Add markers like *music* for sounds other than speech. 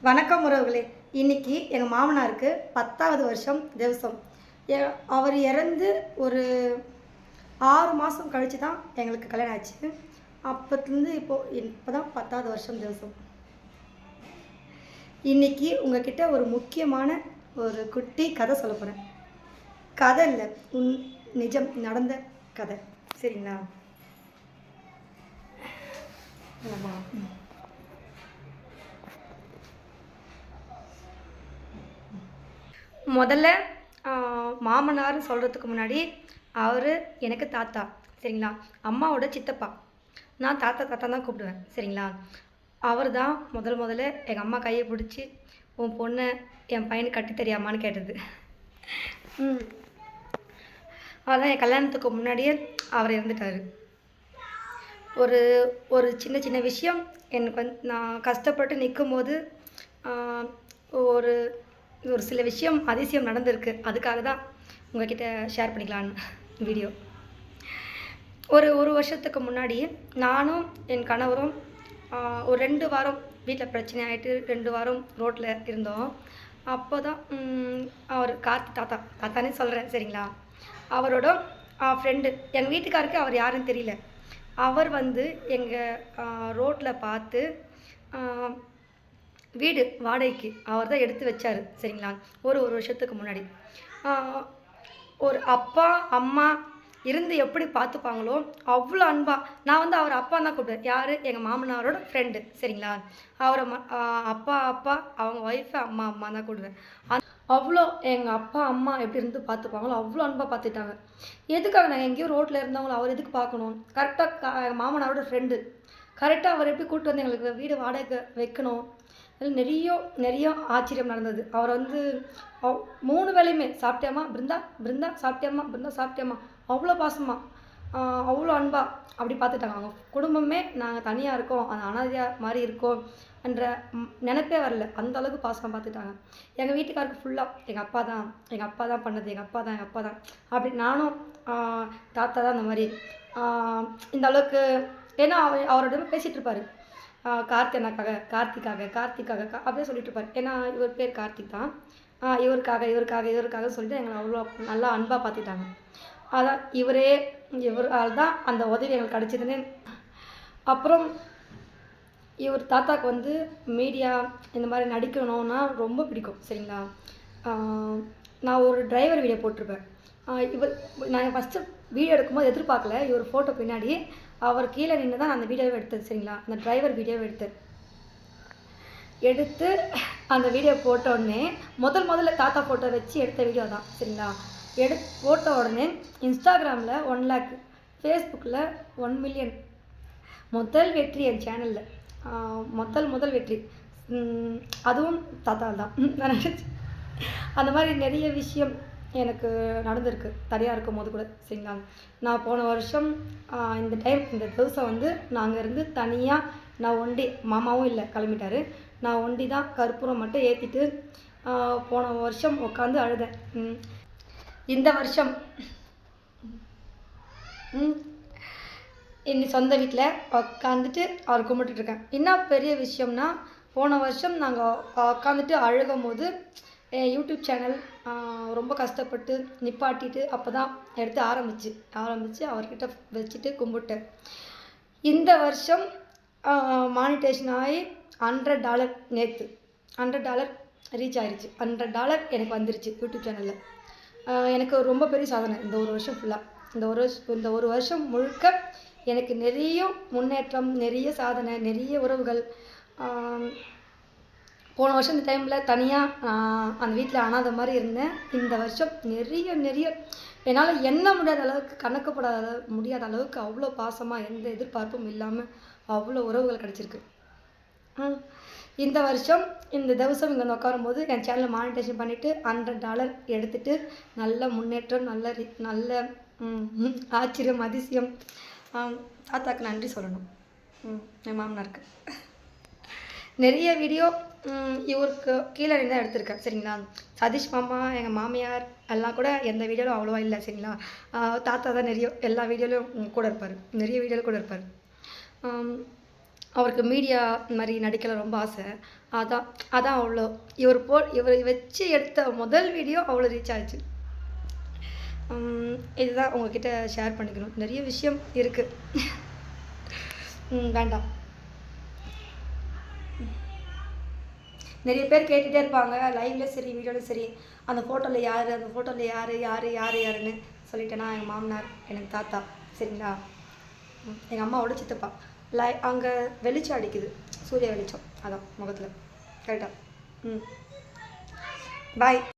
வணக்கம் உறவுகளே. இன்னைக்கு எங்கள் மாமனாருக்கு பத்தாவது வருஷம் திவசம். எ- அவர் இறந்து ஒரு ஆறு மாதம் கழித்து தான் எங்களுக்கு கல்யாணம் ஆச்சு. அப்போத்துலேருந்து இப்போது இப்போ தான் பத்தாவது வருஷம் திவசம். இன்னைக்கு உங்ககிட்ட ஒரு முக்கியமான ஒரு குட்டி கதை சொல்ல போகிறேன் கதை இல்லை உன் நிஜம் நடந்த கதை. சரிங்களா? ஆமா. முதல்ல மாமனார்னு சொல்கிறதுக்கு முன்னாடி அவர் எனக்கு தாத்தா சரிங்களா? அம்மாவோட சித்தப்பா. நான் தாத்தா தாத்தா தான் கூப்பிடுவேன் சரிங்களா? அவர் தான் முதல் முதல்ல எங்கள் அம்மா கையை பிடிச்சி உன் பொண்ணை என் பையனுக்கு கட்டி தெரியாமான்னு கேட்டது. ம். அதான் என் கல்யாணத்துக்கு முன்னாடியே அவர் இறந்துட்டார். ஒரு ஒரு சின்ன சின்ன விஷயம். எனக்கு வந்து நான் கஷ்டப்பட்டு நிற்கும் போது ஒரு ஒரு சில விஷயம் அதிசயம் நடந்திருக்கு. அதுக்காக தான் உங்ககிட்ட ஷேர் பண்ணிக்கலான்னு வீடியோ ஒரு ஒரு வருஷத்துக்கு முன்னாடி நானும் என் கணவரும் ஒரு ரெண்டு வாரம் வீட்டில் பிரச்சனை ஆகிட்டு ரெண்டு வாரம் ரோட்டில் இருந்தோம். அப்போ தான் அவர் கார்த்தி தாத்தா தாத்தானே சொல்கிறேன் சரிங்களா? அவரோட ஃப்ரெண்டு எங்கள் வீட்டுக்காருக்கு அவர் யாருன்னு தெரியல. அவர் வந்து எங்கள் ரோட்டில் பார்த்து வீடு வாடகைக்கு அவர் தான் எடுத்து வச்சார் சரிங்களா? ஒரு ஒரு வருஷத்துக்கு முன்னாடி. ஒரு அப்பா அம்மா இருந்து எப்படி பார்த்துப்பாங்களோ அவ்வளோ அன்பாக நான் வந்து அவர் அப்பா தான் கூப்பிடுவேன். யார்? எங்கள் மாமனாரோட ஃப்ரெண்டு சரிங்களா? அவரை ம அப்பா அப்பா அவங்க ஒய்ஃபு அம்மா அம்மா தான் கூப்பிடுவேன். அவ்வளோ எங்கள் அப்பா அம்மா எப்படி இருந்து பார்த்துப்பாங்களோ அவ்வளோ அன்பாக பார்த்துட்டாங்க எதுக்காக நாங்கள் எங்கேயோ ரோட்டில் இருந்தவங்கள அவர் எதுக்கு பார்க்கணும் கரெக்டாக எங்கள் மாமனாரோட ஃப்ரெண்டு கரெக்டாக அவர் எப்படி கூப்பிட்டு வந்து எங்களுக்கு வீடு வாடகை வைக்கணும்? அதில் நிறைய நிறைய ஆச்சரியம் நடந்தது. அவர் வந்து அவ்- மூணு வேலையுமே சாப்பிட்டேம்மா பிருந்தா பிருந்தா சாப்பிட்டேம்மா பிருந்தா சாப்பிட்டேம்மா அவ்வளோ பாசமா அவ்வளோ அன்பா அப்படி பார்த்துட்டாங்க. அவங்க குடும்பமே நாங்கள் தனியாக இருக்கோம். அந்த அனாதையாக மாதிரி இருக்கோம் என்ற நினைப்பே வரல. அந்த அளவுக்கு பாசமாக பார்த்துட்டாங்க. எங்கள் வீட்டுக்காருக்கு ஃபுல்லாக எங்கள் அப்பா தான் எங்கள் அப்பா தான் பண்ணது எங்கள் அப்பா தான் எங்கள் அப்பா தான் அப்படி நானும் தாத்தா தான் இந்த மாதிரி. இந்த அளவுக்கு ஏன்னா அவர் அவரோட பேசிகிட்டு இருப்பார். ஆஹ் கார்த்தி அண்ணாக்காக கார்த்திக்காக கார்த்திக்காக கா- அப்படியே சொல்லிட்டு இருப்பார் ஏன்னா இவர் பேர் கார்த்திக் தான். இவருக்காக இவருக்காக இவருக்காக சொல்லிட்டு எங்களை அவ்வளோ நல்லா அன்பாக பார்த்துட்டாங்க அதான் இவரே இவரால் தான் அந்த உதவி எங்களுக்கு கிடச்சிதுன்னு. அப்புறம் இவர் தாத்தாக்கு வந்து மீடியா இந்த மாதிரி நடிக்கணும்னா ரொம்ப பிடிக்கும் சரிங்களா? நான் ஒரு டிரைவர் வீடியோ போட்டிருப்பேன். இவர் நான் ஃபஸ்ட்டு வீடியோ எடுக்கும்போது எதிர்பார்க்கல. இவர் ஃபோட்டோ பின்னாடி அவர் கீழே நின்று தான் அந்த வீடியோவை எடுத்தது சரிங்களா? அந்த டிரைவர் வீடியோவை எடுத்தேன் எடுத்து அந்த வீடியோ போட்ட உடனே முதல் முதல்ல தாத்தா ஃபோட்டோ வச்சு எடுத்த வீடியோ தான் சரிங்களா? எடு போட்ட உடனே இன்ஸ்டாகிராமில் ஒன் லேக் ஃபேஸ்புக்கில் ஒன் மில்லியன் முதல் வெற்றி என் சேனலில் முதல் முதல் வெற்றி. அதுவும் தாத்தா தான் நான் *laughs* அந்த மாதிரி நிறைய விஷயம் எனக்கு நடந்திருக்கு. தனியாக இருக்கும் போது கூட சரிங்களா? நான் போன வருஷம் இந்த டைம் இந்த திவசம் வந்து நாங்கள் இருந்து தனியாக நான் ஒண்டி மாமாவும் இல்லை கிளம்பிட்டாரு. நான் ஒண்டி தான் கற்பூரம் மட்டும் ஏற்றிட்டு போன வருஷம் உட்காந்து அழுதேன். இந்த வருஷம் ம் இன்னி சொந்த வீட்டில் உட்காந்துட்டு அவர் கும்பிட்டுட்ருக்கேன் என்ன பெரிய விஷயம்னா போன வருஷம் நாங்கள் உட்காந்துட்டு அழுகும் போது யூடியூப் சேனல் ரொம்ப கஷ்டப்பட்டு நிப்பாட்டிட்டு அப்போ தான் எடுத்து ஆரம்பிச்சு. ஆரம்பித்து அவர்கிட்ட வச்சுட்டு கும்பிட்டேன். இந்த வருஷம் மானிட்டேஷன் ஆகி ஹண்ட்ரட் டாலர் நேற்று ஹண்ட்ரட் டாலர் ரீச் ஆகிருச்சு ஹண்ட்ரட் டாலர் எனக்கு வந்துருச்சு யூடியூப் சேனலில் எனக்கு ரொம்ப பெரிய சாதனை இந்த ஒரு வருஷம் ஃபுல்லாக இந்த ஒரு வருஷம் இந்த ஒரு வருஷம் முழுக்க எனக்கு நிறைய முன்னேற்றம் நிறைய சாதனை நிறைய உறவுகள் போன வருஷம் இந்த டைமில் தனியாக அந்த வீட்டில் அனாதை மாதிரி இருந்தேன். இந்த வருஷம் நிறைய நிறைய என்னால் எண்ண முடியாத அளவுக்கு கணக்கப்படாத அளவு- முடியாத அளவுக்கு அவ்வளோ பாசமாக எந்த எதிர்பார்ப்பும் இல்லாமல் அவ்வளோ உறவுகள் கிடச்சிருக்கு. இந்த வருஷம் இந்த திவசம் இங்கே வந்து உட்காரும்போது என் சேனலில் மானிட்டேஷன் பண்ணிவிட்டு ஹண்ட்ரட் டாலர் எடுத்துகிட்டு நல்ல முன்னேற்றம் நல்ல நல்ல ஆச்சரியம் அதிசயம். தாத்தாக்கு நன்றி சொல்லணும். ம், என் மாமனாருக்கு. நிறைய வீடியோ இவருக்கு கீழே நின்று தான் எடுத்திருக்கேன் சரிங்களா? சதீஷ் மாமா எங்கள் மாமியார் எல்லாம் கூட எந்த வீடியோலும் அவ்வளோவா இல்லை சரிங்களா? தாத்தா தான் நிறைய எல்லா வீடியோலையும் கூட இருப்பார் நிறைய வீடியோவில் கூட இருப்பார். அவருக்கு மீடியா இந்த மாதிரி நடிக்கல ரொம்ப ஆசை. அதான் அதான் அவ்வளோ. இவர் போ இவர் வச்சு எடுத்த முதல் வீடியோ அவ்வளோ ரீச் ஆச்சு இதுதான் உங்ககிட்ட ஷேர் பண்ணிக்கணும். நிறைய விஷயம் இருக்குது வேண்டாம். நிறைய பேர் கேட்டுகிட்டே இருப்பாங்க லைவ்லேயும் சரி வீடியோலையும் சரி. அந்த ஃபோட்டோவில் யார் அந்த ஃபோட்டோவில் யார் யார் யார் யாருன்னு சொல்லிட்டேன்னா எங்கள் மாமனார் எனக்கு தாத்தா சரிங்களா? எங்கள் அம்மாவோட சித்தப்பா. லை அங்கே வெளிச்சம் அடிக்குது. சூரிய வெளிச்சம். அதான் முகத்தில். கரெக்டாக ம். பாய்